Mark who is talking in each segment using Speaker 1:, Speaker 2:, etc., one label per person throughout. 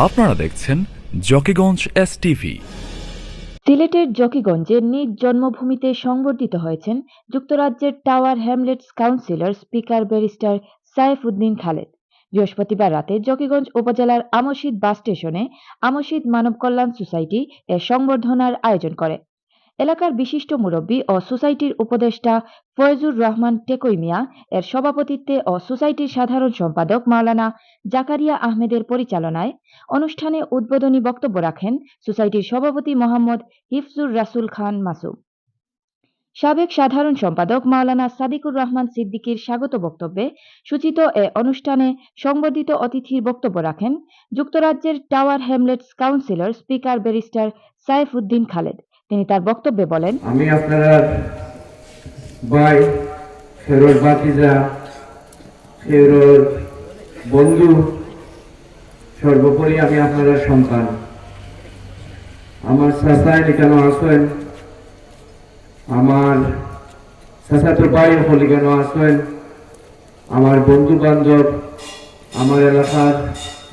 Speaker 1: আপনারা দেখছেন Zakiganj S TV
Speaker 2: সিলেটের জকিগঞ্জে নিজ জন্মভূমিতে সংবর্ধিত হয়েছেন যুক্তরাজ্যের Tower Hamlets councillor speaker barrister Saif Uddin Khaled. বৃহস্পতিবার রাতে জকিগঞ্জ উপজেলার আমশিদ বাস স্টেশনে আমশিদ মানব কল্যাণ সোসাইটি এর সংবর্ধনার আয়োজন করে। এলাকার বিশিষ্ট মুরব্বী ও সোসাইটির উপদেষ্টা ফয়জুর রহমান টেকই মিয়া এর সভাপতিত্বে ও সোসাইটির সাধারণ সম্পাদক মাওলানা জাকারিয়া আহমেদের পরিচালনায় অনুষ্ঠানে উদ্বোধনী বক্তব্য রাখেন সোসাইটির সভাপতি মোহাম্মদ হিফজুর রাসুল খান মাসুম। সাবেক সাধারণ সম্পাদক মাওলানা সাদিকুর রহমান সিদ্দিকীর স্বাগত বক্তব্যে সূচিত এ অনুষ্ঠানে সংবর্ধিত অতিথির বক্তব্য রাখেন যুক্তরাজ্যের Tower Hamlets councillor speaker barrister Saif Uddin Khaled. তিনি তার বক্তব্যে বলেন,
Speaker 3: আমি আপনার ভাই ফেরোর বাতিজা ফেরোর বন্ধু, সর্বোপরি আমি আপনার সন্তান। আমার চাচায় কেন আসেন আমার চাচাতো ভাই কেন আসেন আমার বন্ধু বান্ধব আমার এলাকার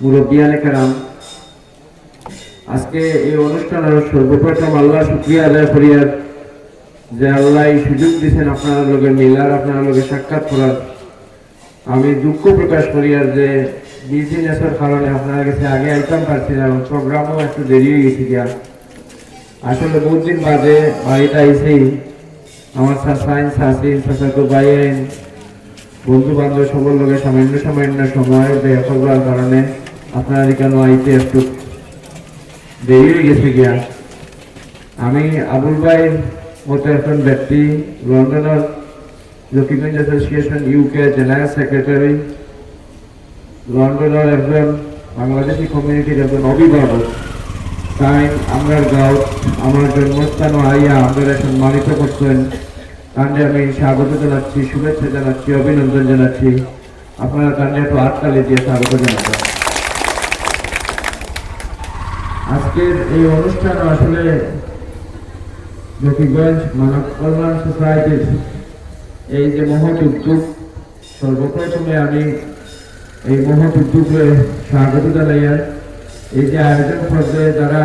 Speaker 3: মুরব্বিয়ানে কেরাম আজকে এই অনুষ্ঠান অনুষ্ঠানের সর্বপ্রথম আল্লাহ শুক্রিয়া আদায় করিয়ার যে আল্লাহ এই সুযোগ দিয়েছেন আপনার লোকের মিলার আপনার লোকের সাক্ষাৎ করার, আমি দুঃখ প্রকাশ করি আর যে বিজিনেসের কারণে আপনার কাছে আগে আইতাম পারছিলাম, প্রোগ্রামও একটু দেরি হয়ে গেছে গিয়া। আসলে বহুত দিন বাদে বাড়িতে আইসেই আমার সাসাইন সাসিন সাসাকো বাইন বন্ধু বান্ধব সকল লোকের সামান্য সামান্য সময় ব্যয় কারণে আপনার এখানে আইতে একটু দেরি হয়ে গেছে গিয়া। আমি আবুল ভাইয়ের মতো একজন ব্যক্তি, লন্ডনের Laxmiganj association UK general secretary, লন্ডনের একজন বাংলাদেশি কমিউনিটির একজন অভিভাবক। তাই আমরা গাঁও আমার জন্মস্থান আইয়া আপনারা সম্মানিত করছেন। কাণ্ডে আমি স্বাগত জানাচ্ছি, শুভেচ্ছা জানাচ্ছি, অভিনন্দন জানাচ্ছি। আপনারা কাণ্ডে একটু আটকালে দিয়ে স্বাগত জানাচ্ছেন আজকের এই অনুষ্ঠান আসলে জকিগঞ্জ মানব কল্যাণ সোসাইটির এই যে মহৎ উদ্যোগ, সর্বপ্রথমে আমি এই মহৎ উদ্যোগে স্বাগত জানাই এই যে আয়োজন পর্যায়ে যারা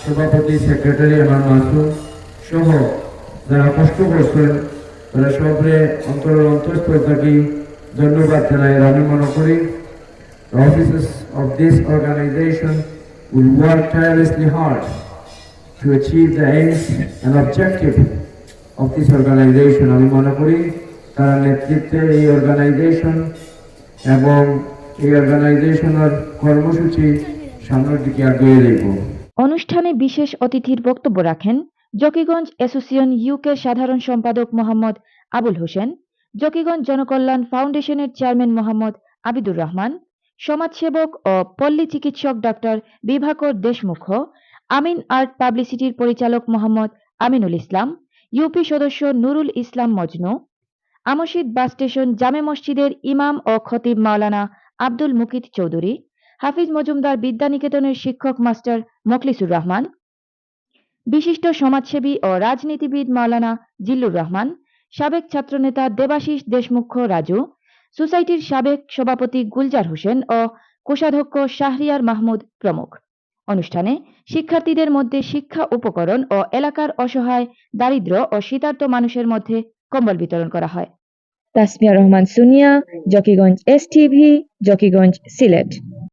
Speaker 3: সভাপতি, সেক্রেটারি আমার মাসুম সহ যারা কষ্ট করছেন, তারা সবরে অন্তর অন্তঃস্থল থাকি ধন্যবাদ জানাই। আমি মনে করি, The of this organization will work tirelessly hard to achieve the aims and objective of this organization. আমি মনে করি তারা নেতৃত্বে এই অর্গানাইজেশন এবং এই অর্গানাইজেশনের কর্মসূচি সামনের দিকে আগে দেখব
Speaker 2: অনুষ্ঠানে বিশেষ অতিথির বক্তব্য রাখেন জকিগঞ্জ অ্যাসোসিয়েশন ইউকে সাধারণ সম্পাদক মোহাম্মদ আবুল হোসেন, জকিগঞ্জ জনকল্যাণ ফাউন্ডেশনের চেয়ারম্যান মোহাম্মদ আবিদুর রহমান সমাজসেবক ও পল্লী চিকিৎসক ডাক্তার বিভাকর দেশমুখ, আমিন আর্ট পাবলিসিটির পরিচালক মোহাম্মদ আমিনুল ইসলাম, ইউপি সদস্য নুরুল ইসলাম মজনু আমশিদ বাস স্টেশন জামে মসজিদের ইমাম ও খতিব মাওলানা আব্দুল মুকিত চৌধুরী, হাফিজ মজুমদার বিদ্যানিকেতনের শিক্ষক মাস্টার মখলিসুর রহমান, বিশিষ্ট সমাজসেবী ও রাজনীতিবিদ মাওলানা জিল্লুর রহমান, সাবেক ছাত্রনেতা দেবাশিস দেশমুখ রাজু সোসাইটির সাবেক সভাপতি গুলজার হোসেন ও কোষাধ্যক্ষ শাহরিয়ার মাহমুদ প্রমুখ। অনুষ্ঠানে শিক্ষার্থীদের মধ্যে শিক্ষা উপকরণ ও এলাকার অসহায়, দারিদ্র ও শীতার্ত মানুষের মধ্যে কম্বল বিতরণ করা হয়। Tasmia Rahman, Sunia, Zakiganj S TV, Zakiganj Sylhet.